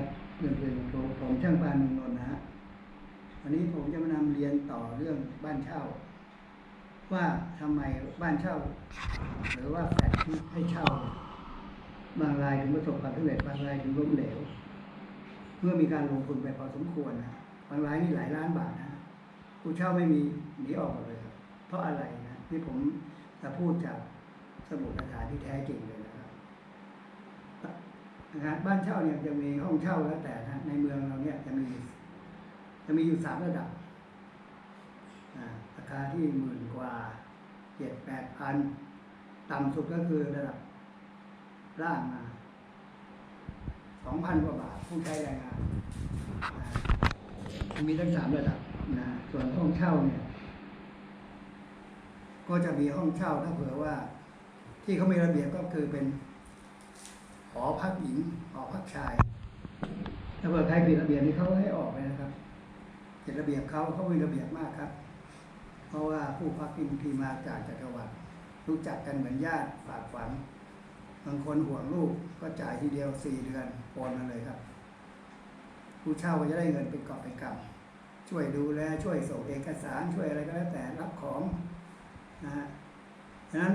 ครับเรื่องเป็นผมผมช่างปานเมืองนนท์นะฮะวันนี้ผมจะมานำเรียนต่อเรื่องบ้านเช่า ว่าทำไมบ้านเช่า หรือว่าแฟลตที่ให้เช่า บางรายถึงประสบความสำเร็จบางรายถึงล้มเหลว เมื่อมีการลงทุนไปพอสมควรนะบางรายนี่หลายล้านบาทนะผู้เช่าไม่มีหนีออกหมดเลย เพราะอะไรนะที่ผมจะพูดจากสมุดฐานที่แท้จริงเลย นะฮะบ้านเช่าเนี่ยจะมีห้องเช่าแล้วแต่นะในเมืองเราเนี่ยจะมี จะมีอยู่สามระดับราคาที่หมื่นกว่าเจ็ดแปดพันต่ำสุดก็คือระดับล่างมาสองพันกว่าบาทผู้ใช้แรงงานมีทั้งสามระดับนะส่วนห้องเช่าเนี่ย ก็จะมีห้องเช่าถ้าเผื่อว่า ที่เขามีระเบียบก็คือเป็น หอพักหญิงหอพักชาย ถ้าเผื่อใครผิดระเบียบนี่เขาให้ออกเลยนะครับผิดระเบียบเขาเขามีระเบียบมากครับ เพราะว่าผู้พักที่บางทีมาจากจักรวรรดิรู้จักกันเหมือนญาติฝากฝังบางคนห่วงลูกก็จ่ายทีเดียวสี่เดือนโอนมาเลยครับ ผู้เช่าก็จะได้เงินเป็นกอบเป็นกำช่วยดูแลช่วยส่งเอกสารช่วยอะไรก็แล้วแต่รับของนะฮะฉะนั้น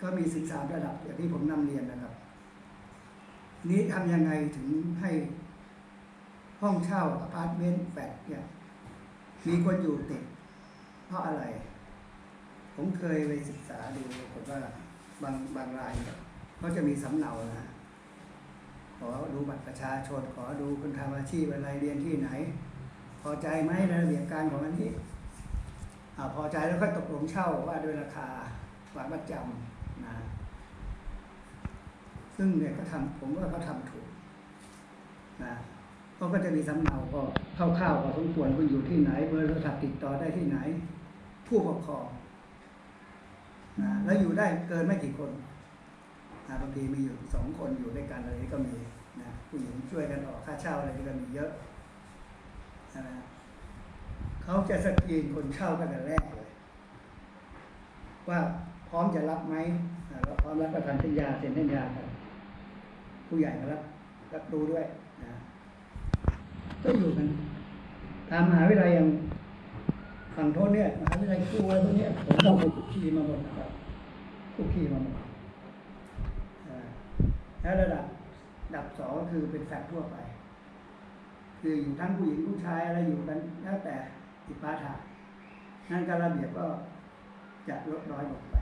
ก็มีศึกษาระดับอย่างที่ผมนำเรียนนะครับ นี้ทำยังไงถึงให้ห้องเช่าอพาร์ตเมนต์แฟลตเนี่ยมีคนอยู่ติด เพราะอะไร ผมเคยไปศึกษาดูปรากฏว่าบางบางรายเขาจะมีสำเนานะขอดูบัตรประชาชน ขอดูคุณทำอาชีพอะไรเรียนที่ไหน พอใจไหมในระเบียบการของอันนี้อพอใจแล้วก็ตกลงเช่าว่าด้วยราคาวางประจำ ซึ่งเนี่ยก็ทำผมว่าเขาทำถูกนะเขาก็จะมีสำเนาก็คร่าวๆพอสมควรคุณอยู่ที่ไหนเบอร์โทรศัพท์ติดต่อได้ที่ไหน ผู้ปกครองนะแล้วอยู่ได้เกินไม่กี่คนนะบางทีมีอยู่สองคนอยู่ด้วยกันอะไรก็มีนะผู้หญิงช่วยกันออกค่าเช่าอะไรก็มีเยอะนะเขาจะสกรีนคนเช่าตั้งแต่แรกเลย ว่าพร้อมจะรับไหมอ่าเราพร้อมรับประกันสัญญาเซ็นสัญญากัน ผู้ใหญ่ก็รับรับดูด้วยนะก็อยู่กันตามมหาวิทยาลัยอย่างฝั่งโทนเนี่ยมหาวิทยาลัยครูอะไรพวกเนี้ยผมต้องไปคุกคีมาหมดนะครับคุกคีมาหมดแล้วระดับระดับสองก็คือเป็นแฟลตทั่วไป คืออยู่ทั้งผู้หญิงผู้ชายอะไรอยู่กันแล้วแต่อิปาถะนั่นการระเบียบก็จะลดน้อยลงไป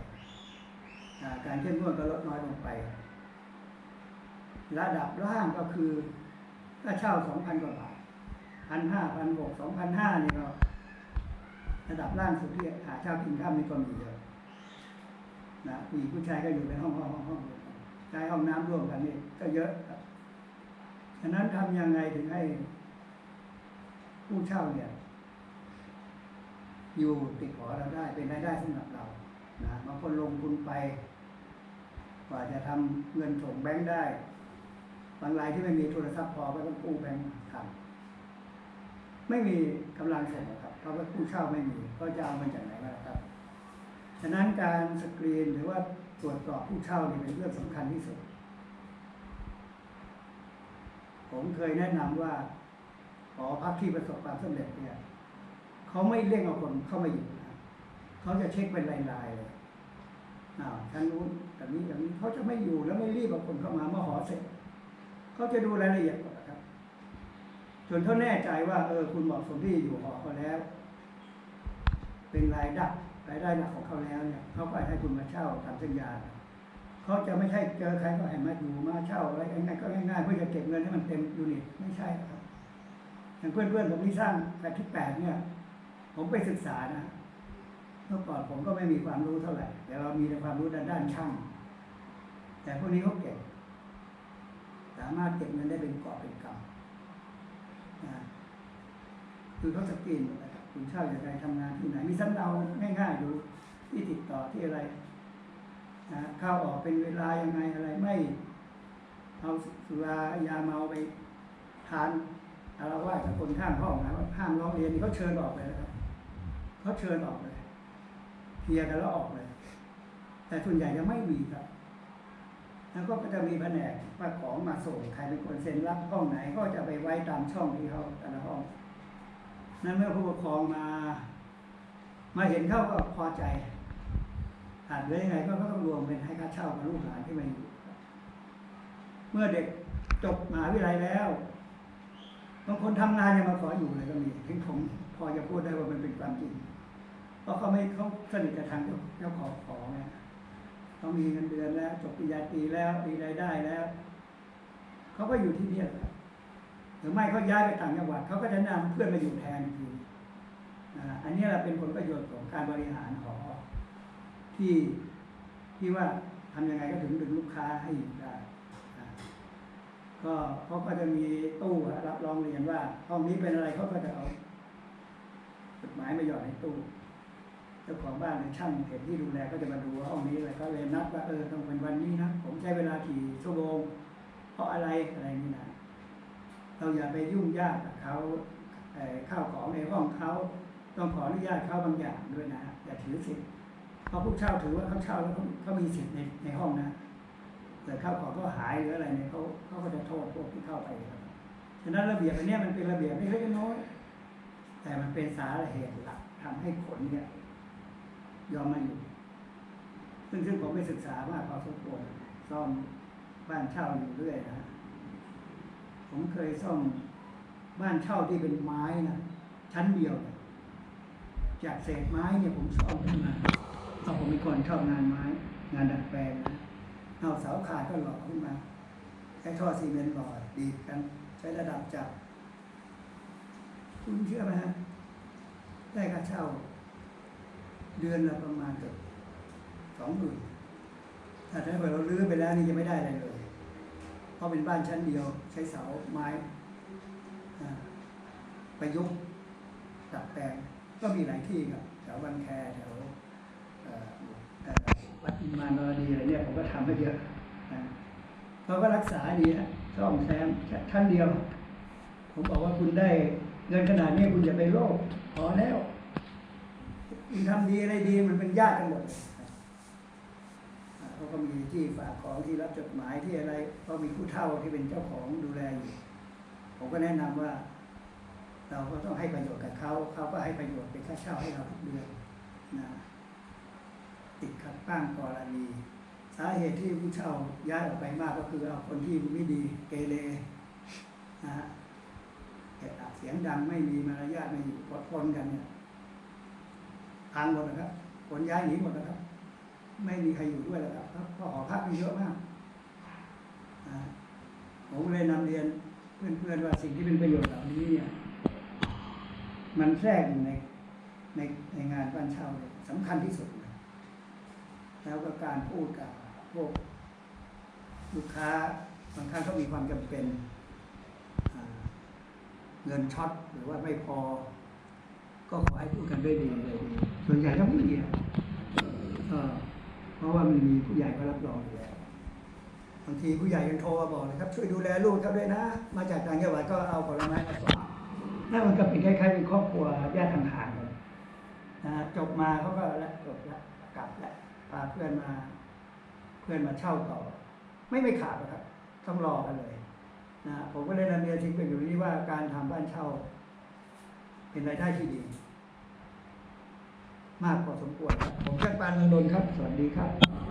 การเข้มงวดก็ลดน้อยลงไป ระดับล่างก็คือถ้าเช่าสองพันกว่าบาทพันห้าพันหกสองพันห้านี่ก็ระดับล่างสุดที่หาเช่ากินข้ามมีก็มีเยอะนะผู้หญิงผู้ชายก็อยู่ในห้องห้องห้องห้องใช้ห้องน้ำร่วมกันนี่ก็เยอะครับฉะนั้นทำยังไงถึงให้ผู้เช่าเนี่ย อยู่ติดหอเราได้เป็นรายได้สำหรับเรานะบางคนลงทุนไป กว่าจะทำเงินส่งแบงค์ได้ บางรายที่ไม่มีโทรศัพท์พอก็ต้องกู้แบงค์ทำไม่มีกำลังส่งหรอกครับ เพราะว่าผู้เช่าไม่มี ก็จะเอามาจากไหนล่ะครับ ฉะนั้นการสกรีนหรือว่าตรวจสอบผู้เช่านี่เป็นเรื่องสำคัญที่สุด ผมเคยแนะนำว่าหอพักที่ประสบความสำเร็จเนี่ยเขาไม่เร่งเอาคนเข้ามาอยู่นะเขาจะเช็คเป็นรายๆเลยอ้าวท่านนู้นแต่นี้อย่างนี้เขาจะไม่อยู่แล้วไม่รีบเอาคนเข้ามาเมื่อหอเสร็จ เขาจะดูรายละเอียดก่อนนะครับ จนเขาแน่ใจว่าเออคุณเหมาะสมที่อยู่หอเขาแล้ว เป็นรายได้รายได้หลักของเขาแล้วเนี่ยเขาก็ให้คุณมาเช่าทำสัญญาเขาจะไม่ใช่เจอใครก็ให้มาอยู่มาเช่าอะไรง่ายๆก็ง่ายๆเพื่อจะเก็บเงินให้มันเต็มยูนิตไม่ใช่ครับอย่างเพื่อนๆผมที่สร้างแฟลที่แปดเนี่ย ผมไปศึกษานะเมื่อก่อนผมก็ไม่มีความรู้เท่าไหร่ แต่เรามีความรู้ด้านด้านช่าง แต่พวกนี้เขาเก่งามารถเก็บเงินได้เป็นกอบเป็นกำนะคือเขาสกรีนหมดนะครับคุณเช่าอย่างไรทำงานที่ไหน มีสำเนาง่ายๆดูที่ติดต่อที่อะไรนะเข้าออกเป็นเวลายังไงอะไรไม่เอาสุรายาเมาไปทานอารวาสกับคนข้างห้องนะว่าห้ามร้องเรียนนี่เขาเชิญออกเลยนะครับเขาเชิญออกเลยเคลียร์กันแล้วออกเลย แต่ส่วนใหญ่ยังไม่มีครับ แล้วก็จะมีแผนกว่าของมาส่งใครเป็นคนเซ็นรับห้องไหนก็จะไปไว้ตามช่องที่เขาแต่ละห้องนั้นเมื่อผู้ปกครองมา มาเห็นเขาก็พอใจอาจเลยยังไงก็ต้องรวมเป็นให้ค่าเช่ากับลูกหลานที่มาอยู่เมื่อเด็กจบมหาวิทยาลัยแล้วบางคนทำงานยังมาขออยู่เลยก็มีถึงผมพอจะพูดได้ว่ามันเป็นความจริง เพราะเขาไม่เขาสนิทกับทางเจ้าเจ้าของของไง เขามีเงินเดือนแล้วจบปริญญาตรีแล้วมีรายได้แล้วเขาก็อยู่ที่นี่แหละหรือไม่เขาย้ายไปต่างจังหวัดเขาก็จะนำเพื่อนมาอยู่แทนทีอันนี้แหละเป็นผลประโยชน์ของการบริหารหอที่ที่ว่าทำยังไงก็ถึงดึงลูกค้าให้อยู่ได้ก็เขาก็จะมีตู้รับรองเรียนว่าห้องนี้เป็นอะไรเขาก็จะเอาจดหมายมาหยอดในตู้ จ้าของบ้านหรือช่างเห็นที่ดูแลก็จะมาดูว่าห้องนี้อะไรก็เลยนัดว่าเออต้องเป็นวันนี้นะผมใช้เวลากี่ชั่วโมงเพราะอะไรอะไรนี่นะเราอย่าไปยุ่งยากกับเขาเข้าวของในห้องเขาต้องขออนุญาตเขาบางอย่างด้วยนะอย่าถือสิทธิ์เพราะผู้เช่าถือว่าเขาเช่าแล้วเขาเขามีสิทธิ์ในในห้องนะแต่ข้าวของเขาหายหรืออะไรเนี่ยเขาเขาก็จะโทษพวกที่เข้าไปครับฉะนั้นระเบียบอันเนี้ยมันเป็นระเบียบไม่เล็กน้อยแต่มันเป็นสาเหตุหลักทำให้คนเนี่ย ยอมมาอยู่ ซึ่งซึ่งผมไปศึกษามากพอสมควรซ่อมบ้านเช่าอยู่เรื่อยนะ ผมเคยซ่อมบ้านเช่าที่เป็นไม้นะชั้นเดียวจากเศษไม้เนี่ยผมซ่อมขึ้นมาเอาผมเป็นคนชอบงานไม้ งานดัดแปลงนะเอาเสาขาดก็หล่อขึ้นมาใช้ท่อซีเมนต์หล่อดีดกัน ใช้ระดับจับ คุณเชื่อไหมฮะได้ค่าเช่า เดือนละประมาณเกือบสองหมื่นถ้าถ้าเกิดเราลื้อไปแล้วนี่จะไม่ได้อะไรเลย เพราะเป็นบ้านชั้นเดียว ใช้เสาไม้ประยุกต์ดัดแปลงก็มีหลายที่ครับแถวบันแคแถวเอ่อเอ่อวัดอิมานนรดีอะไรเนี่ยผมก็ทำให้เยอะนะเขาก็รักษาดีนะซ่อมแซมชั้นเดียว ผมบอกว่าคุณได้เงินขนาดนี้คุณอย่าไปโลภพอแล้ว คุณทำดีอะไรดีมันเป็นญาติกันหมดเขาก็มีที่ฝากของที่รับจดหมายที่อะไรก็มีผู้เฒ่าที่เป็นเจ้าของดูแลอยู่ ผมก็แนะนำว่า เราก็ต้องให้ประโยชน์กับเขาเขาก็ให้ประโยชน์เป็นค่าเช่าให้เราทุกเดือนนะติดขัดบ้างกรณีสาเหตุที่ผู้เช่าย้ายออกไปมากก็คือเอาคนที่ไม่ดีเกเรนะฮะเอะอะเสียงดังไม่มีมารยาทไม่อยู่ปนกันเนี่ย พังหมดนะครับคนย้ายหนีหมดนะครับ ไม่มีใครอยู่ด้วยแล้วครับเพราะหอพักมีเยอะมากผมเลยนำเรียนเพื่อนๆว่าสิ่งที่เป็นประโยชน์เหล่านี้เนี่ย มันแทรกอยู่ในในในงานบ้านเช่าเนี่ยสำคัญที่สุดเลยแล้วก็การพูดกับพวกลูกค้าบางครั้งก็มีความจำเป็นเงินช็อตหรือว่าไม่พอ ก็ขอให้พูดกันด้วยดีเลยดี วนใหญ่ก็ไม่ดีเออเพราะว่ามันมีผู้ใหญ่ก็รับรองอยู่แล้วบางทีผู้ใหญ่ยังโทรมาบอกเลยครับ ช่วยดูแลลูกเขาด้วยนะ มาจากต่างจังหวัดก็เอาผลไม้มาส่งนั่นมันก็เป็นคล้ายๆเป็นครอบครัวญาติห่างๆกันนะจบมาเขาก็แล้วจบแล้วกลับแล้วพาเพื่อนมา เพื่อนมาเช่าต่อ ไม่ไม่ขาดหรอกครับต้องรอกันเลยนะผมก็เลยนำเรียนทิ้งไปอยู่ที่ว่าการทำบ้านเช่า เป็นรายได้ที่ดี มากพอสมควรครับผมช่างปานเมืองนนท์ครับ สวัสดีครับ